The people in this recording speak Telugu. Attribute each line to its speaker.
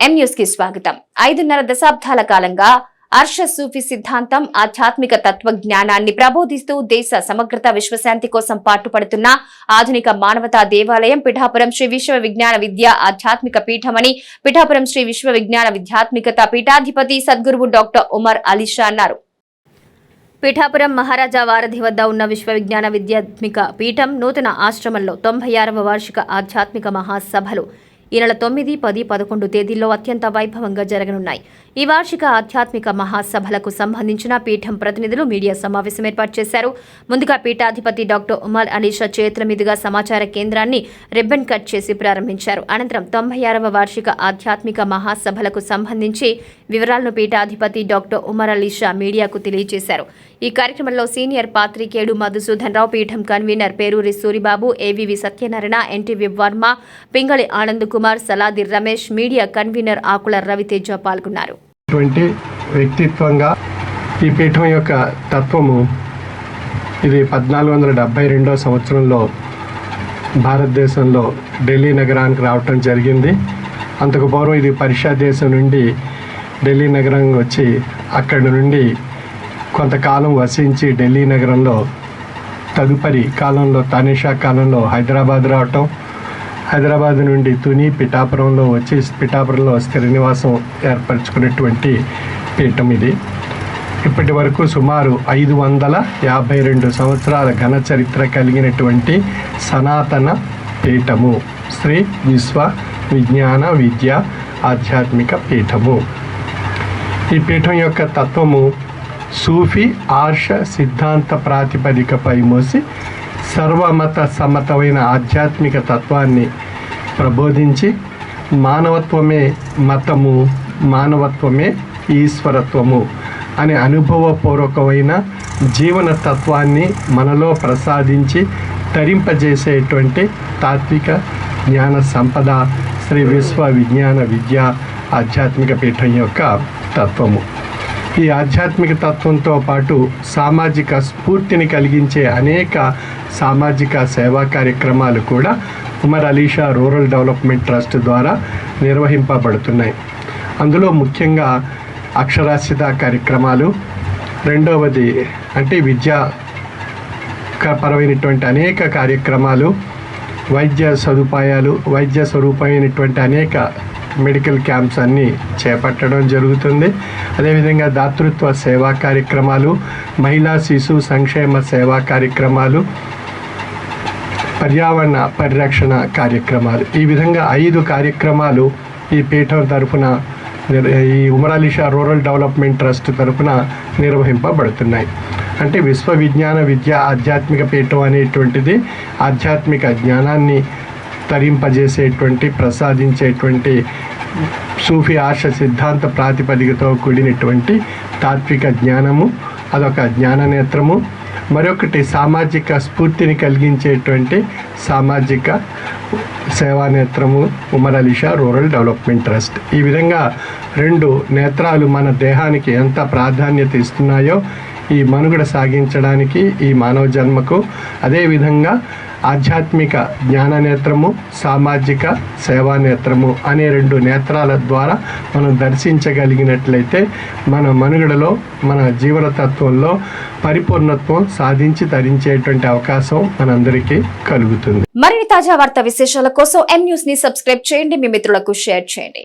Speaker 1: ఎం కి స్వాగతం. ఐదున్నర దశాబ్దాల కాలంగా అర్ష సూఫీ సిద్ధాంతం ఆధ్యాత్మిక తత్వ జ్ఞానాన్ని ప్రబోధిస్తూ దేశ సమగ్రత విశ్వశాంతి కోసం పాటుపడుతున్న ఆధునిక మానవతా దేవాలయం పిఠాపురం శ్రీ విశ్వ విజ్ఞాన విద్య ఆధ్యాత్మిక పీఠమని పిఠాపురం శ్రీ విశ్వ విజ్ఞాన విద్యాత్మికత పీఠాధిపతి సద్గురువు డాక్టర్ ఉమర్ అలీషా అన్నారు. పీఠాపురం మహారాజా వారధి వద్ద ఉన్న విశ్వ విజ్ఞాన విద్యాత్మిక పీఠం నూతన ఆశ్రమంలో తొంభై ఆరవ వార్షిక ఆధ్యాత్మిక మహాసభలు ఈ నెల తొమ్మిది పది పదకొండు తేదీల్లో అత్యంత వైభవంగా జరగనున్నాయి. ఈ వార్షిక ఆధ్యాత్మిక మహాసభలకు సంబంధించిన పీఠం ప్రతినిధులు మీడియా సమావేశం ఏర్పాటు చేశారు. ముందుగా పీఠాధిపతి డాక్టర్ ఉమర్ అలీషా చేతుల మీదుగా సమాచార కేంద్రాన్ని రిబ్బన్ కట్ చేసి ప్రారంభించారు. అనంతరం తొంభై ఆరవ వార్షిక ఆధ్యాత్మిక మహాసభలకు సంబంధించి వివరాలను పీఠాధిపతి డాక్టర్ ఉమర్ అలీషా మీడియాకు తెలియజేశారు. ఈ కార్యక్రమంలో సీనియర్ పాత్రికేయుడు మధుసూదన్ రావు పీఠం convenor Peruri Suribabu A V V Satyanarayana NTV Varma Pingali Anand Kumar Saladi Ramesh media convenor Akula Raviteja పాల్గొన్నారు.
Speaker 2: అటువంటి వ్యక్తిత్వంగా ఈ పీఠం యొక్క తత్వము ఇది పద్నాలుగు వందల డెబ్భై రెండో సంవత్సరంలో భారతదేశంలో ఢిల్లీ నగరానికి రావటం జరిగింది. అంతకు పూర్వం ఇది పరిషా దేశం నుండి ఢిల్లీ నగరం వచ్చి అక్కడి నుండి కొంతకాలం వసించి ఢిల్లీ నగరంలో తదుపరి కాలంలో తానిషా కాలంలో హైదరాబాద్ రావటం హైదరాబాద్ నుండి తుని పిఠాపురంలో వచ్చి పిఠాపురంలో స్థిర నివాసం ఏర్పరచుకున్నటువంటి పీఠం ఇది. ఇప్పటి వరకు సుమారు ఐదు వందల యాభై రెండు సంవత్సరాల ఘన చరిత్ర కలిగినటువంటి సనాతన పీఠము. శ్రీ విశ్వ విజ్ఞాన విద్య ఆధ్యాత్మిక పీఠము. ఈ పీఠం యొక్క తత్వము సూఫీ ఆర్ష సిద్ధాంత ప్రాతిపదికపై మోసి సర్వమత సమ్మతమైన ఆధ్యాత్మిక తత్వాన్ని ప్రబోధించి మానవత్వమే మతము మానవత్వమే ఈశ్వరత్వము అనే అనుభవపూర్వకమైన జీవన తత్వాన్ని మనలో ప్రసాదించి తరింపజేసేటువంటి తాత్విక జ్ఞాన సంపద శ్రీ విశ్వ విజ్ఞాన విద్య ఆధ్యాత్మిక పీఠం యొక్క తత్వము. ఈ ఆధ్యాత్మిక తత్వంతో పాటు సామాజిక స్ఫూర్తిని కలిగించే అనేక సామాజిక సేవా కార్యక్రమాలు కూడా Umar Alisha rural development trust ద్వారా నిర్వహింపబడుతున్నాయి. అందులో ముఖ్యంగా అక్షరాస్యత కార్యక్రమాలు రెండవది అంటే విద్యా క- పరమైనటువంటి అనేక కార్యక్రమాలు వైద్య సదుపాయాలు వైద్య స్వరూపమైనటువంటి అనేక మెడికల్ క్యాంప్స్ అన్నీ చేపట్టడం జరుగుతుంది. అదేవిధంగా దాతృత్వ సేవా కార్యక్రమాలు మహిళా శిశు సంక్షేమ సేవా కార్యక్రమాలు పర్యావరణ పరిరక్షణ కార్యక్రమాలు. ఈ విధంగా ఐదు కార్యక్రమాలు ఈ పీఠం తరఫున ఈ ఉమరాలిషా రూరల్ డెవలప్మెంట్ ట్రస్ట్ తరఫున నిర్వహింపబడుతున్నాయి. అంటే విశ్వ విజ్ఞాన విద్య ఆధ్యాత్మిక పీఠం అనేటువంటిది ఆధ్యాత్మిక జ్ఞానాన్ని తరింపజేసేటువంటి ప్రసాదించేటువంటి సూఫీ ఆర్ష సిద్ధాంత ప్రాతిపదికతో కూడినటువంటి తాత్విక జ్ఞానము అదొక జ్ఞాన నేత్రము. మరొకటి సామాజిక స్ఫూర్తిని కలిగించేటువంటి సామాజిక సేవా నేత్రము Umar Alisha rural development trust. ఈ విధంగా రెండు నేత్రాలు మన దేహానికి ఎంత ప్రాధాన్యత ఇస్తున్నాయో ఈ మనుగడ సాగించడానికి ఈ మానవ జన్మకు అదేవిధంగా ఆధ్యాత్మిక జ్ఞాన నేత్రము సామాజిక సేవా నేత్రము అనే రెండు నేత్రాల ద్వారా మనం దర్శించగలిగినట్లయితే మన మనుగడలో మన జీవన తత్వంలో పరిపూర్ణత్వం సాధించి తరించేటువంటి అవకాశం మనందరికీ కలుగుతుంది.
Speaker 1: మరిన్ని తాజా వార్త విశేషాల కోసం ఎం న్యూస్ని సబ్స్క్రైబ్ చేయండి. మీ మిత్రులకు షేర్ చేయండి.